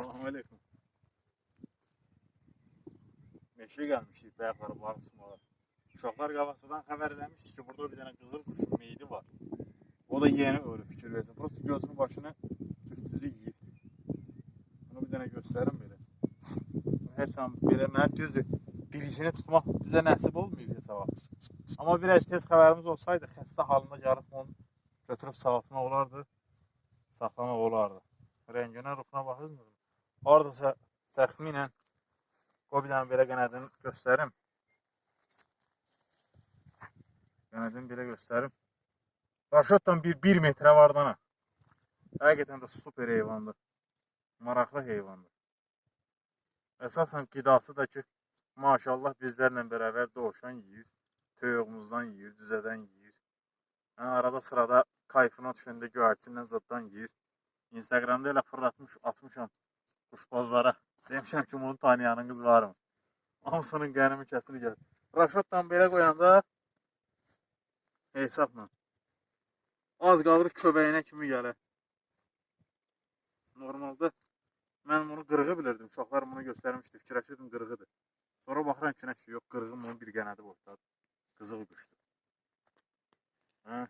Selamünaleyküm. Meşe gelmiştik beyakları balık sumalar. Uşaqlar qabaqcadan xəbər eləmişdi ki, burada bir dənə qızıl quşun meyidi var. O da yeni ölü fikir versin. Prosta gözünün başını tüstüzü yiyibdi. Bunu bir dənə göstərim belə. Hər zaman belə mən düzdür. Birisini tutmaq bizə nəsib olmuyor ya sabah. Amma biraz tez xəbərimiz olsaydı, xəstə halında gəlib onu götürüb sağaltmaq olardı. Saxlamaq olardı. Rənginə, ruhuna baxırsınız mı? Oradasa təxminən dənə belə qənədini göstərim. Qənədini belə göstərim. Raşotdan bir, bir metrə var dana. Həqiqətən də super heyvandır. Maraqlı heyvandır. Əsasən qidası da ki, maşallah bizlərlə bərabər doğuşan yeyir. Toyuğumuzdan yeyir, düzədən yeyir. Yəni, arada sırada kayfına düşəndə göyərçindən zaddan yeyir. Instagramda elə fırlatmış, atmışam kuşbazlara. Demişəm ki, bunu tanıyanınız var mı? Hamısının qənimi kəsini gəlir. Raşotdan belə qoyanda hesabla. Az qalır köbəyinə kimi gələ. Normalda mən bunu qırığı bilirdim. Uşaqlar bunu göstərmişdi. Fikirləşirdim qırığıdır. Sonra baxıram ki, nəsə yox, qırığın bunun bir qənədi boydadır. Qızıl quşdur. Hə?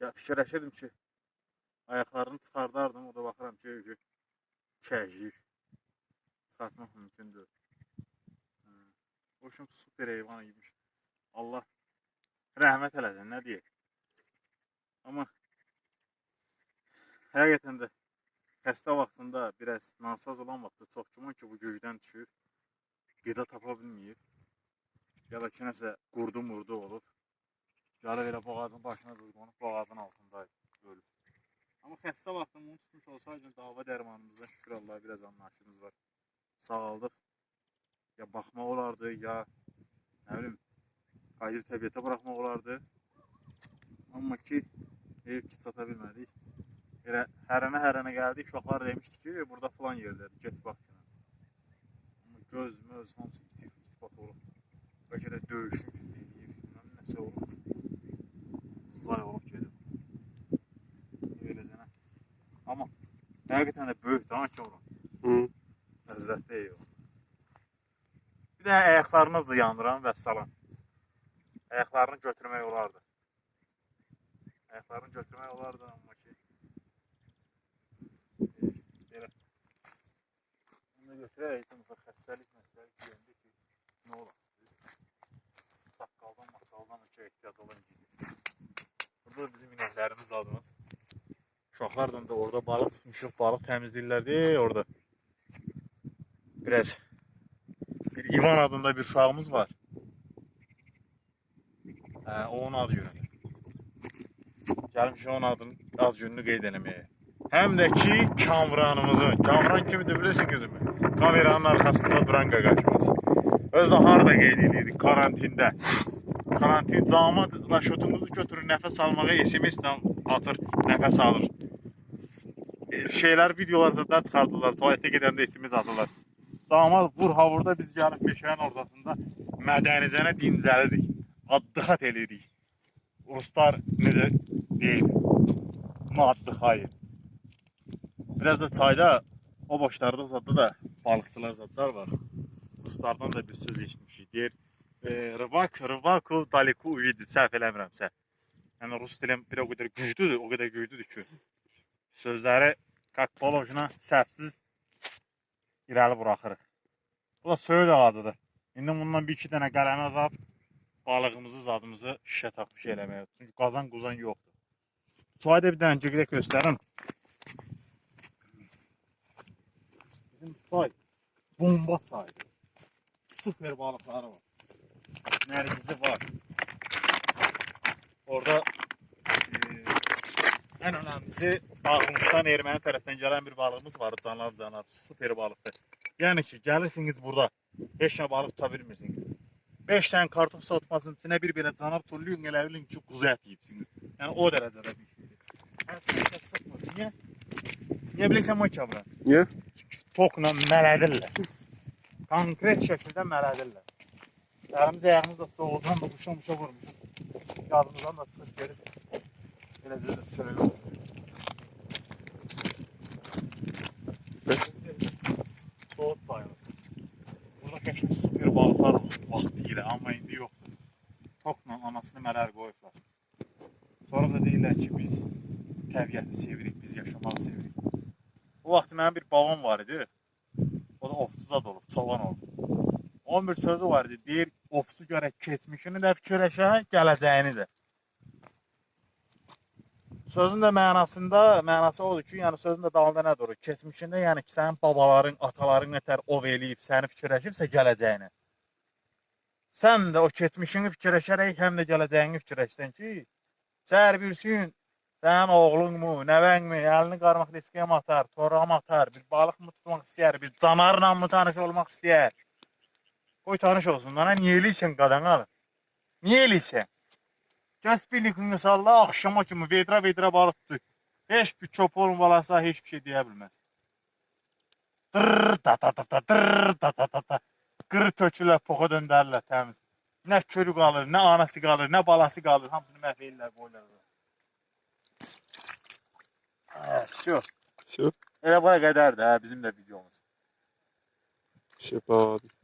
Ya fikirləşirdim ki, ayaqlarını çıxardardım. O da baxıram ki, kəcif. Satmaq mümkündür. Hə. Hoşum super heyvan imiş. Allah rəhmət eləsin, nə deyək. Amma həqiqətən də xəstə vaxtında biraz nasaz olan vaxtda çox güman ki, bu göydən düşür. Qida tapa bilməyib. Ya da ki, nəsə qurdu murdu olub. Gəlib elə boğazın başına qonub boğazın altındaydı. Xəstə vaxtında onu tutmuş olsaydım dava dərmanımızdan şükür Allaha biraz anlayışımız var. Sağaldıq. Ya baxmaq olardı, ya nə bilim qayıdıb təbiətə buraxmaq olardı. Amma ki ev ki çata bilmədik. Elə hərənə hərənə gəldik. Uşaqlar demişdi ki, burada falan yerdədir. Get bax. Amma göz, möz hamısı itib, itib olub. Bəlkə də döyüşüb, eləyib, nəsə olub. Zay olub həqiqətən də böyük oğlum. Hı. Ləzzətli heyvan. Bir də ayaqlarını ziyandıran və salam. Ayaqlarını götürmək olardı. Ayaqlarını götürmək olardı amma ki belə bunu götürərək heç olmasa xəstəlik məsələlik deyəndə ki nə olar? Saqqaldan maqqaldan ötə ehtiyac olan gibi. Burada bizim inəklərimiz adımız. Uşaqlarla da orada balıq tutmuşuq, balıq təmizləyirlər deyə orada. Biraz bir İvan adında bir uşağımız var. Hə, o onun ad günüdür. Gəlmiş onun adını ad gününü qeyd eləməyə. Həm də ki Kamranımızın. Kamran kimdir bilirsiniz mi? Kameranın arkasında duran qaqaşımız. Öz də harda qeyd edirik? Karantində. Karantin camaat raşotumuzu götürür nəfəs almağa SMS-lə atır, nəfəs alır. E, Şeylər, videolar zətlər çıxardılar, tualetə gedəndə SMS atırlar. Camaat vur havurda biz gəlib meşənin ortasında mədənicənə dincəlirik. Addıxat eləyirik. Ruslar necə deyil? Maddıxayı. Biraz da çayda o başlarda zadda da balıqçılar zadlar var. Ruslardan da bir söz eşitmişik. Deyir, e, Rıvak, Rıvaku, Daliku, Uvidi, səhv eləmirəmsə. Yəni Rus dilim bir o qədər güclüdür, o qədər güclüdür ki. Sözləri Kak bolovcuna səpsiz irəli buraxırıq. Bu da söyüd ağacıdır. İndi bundan bir iki dənə qələmə zad balığımızı, zadımızı şişə tapmış eləməyə. Çünki qazan quzan yoxdur. Çayda bir dənə ciqrək göstərim. Bizim çay bomba çaydır. Super balıqları var. Nərgizi var. Orada en önemlisi Bağlımışdan Erməni tərəfdən gələn bir balığımız var. Canar canar. Süper balıqdır. Yəni ki, gəlirsiniz burada heç nə balıq tuta bilmirsiniz. 5 dənə kartof satmasının içinə bir belə canar tullayın, elə bilin ki, quzu ət yeyibsiniz. Yəni o dərəcədə bir satmır. Niyə? Niyə bilirsən o kabra? Niyə? Çünki tokla mələdirlər. Konkret şəkildə mələdirlər. Əlimiz ayağımız da soğudan da quşa muşa vurmuşuq. Yadımızdan da çıxıb gelib. Yine de şöyle Soğut vaktiyle oh, ama indi yoktu. Topla anasını meler koyuyorlar. Sonra da deyirlər ki, biz təbiəti sevirik, biz yaşamağı sevirik. O vaxt mənim bir babam var idi. O da ofsuza dolub, çoban olub. Onun bir sözü var idi, deyir, ofsu görə keçmişini də fikirləşək, gələcəyini də. Sözün də mənasında, mənası odur ki, yəni sözün də dalında nə durur? Keçmişində, yəni ki, sənin babaların, ataların nətər ov eləyib, səni fikirləşibsə gələcəyini. Sən də o keçmişini fikirləşərək həm də gələcəyini fikirləşsən ki, səhər bir gün sənin oğlunmu, nəvənmi, əlini qarmaq riskiyə mi atar, torağa mı atar, bir balıq mı tutmaq istəyər, bir canarla mı tanış olmaq istəyər? Qoy tanış olsun. Dana niyə eləyirsən qadan alın? Niyə eləyirsən? Kəsbirlikini sallar, axşama kimi vedrə-vedrə balıq tutur. Heç bir çopon balasa heç bir şey deyə bilməz. Dırr, da da da da, dırr, da da da da. Qırı tökülər, poxa təmiz. Nə körü qalır, nə anası qalır, nə balası qalır, hamısını məhv edirlər, qoyurlar. Hə, şu. Şu. Elə bura qədər bizim də videomuz. Şu Şəfaat.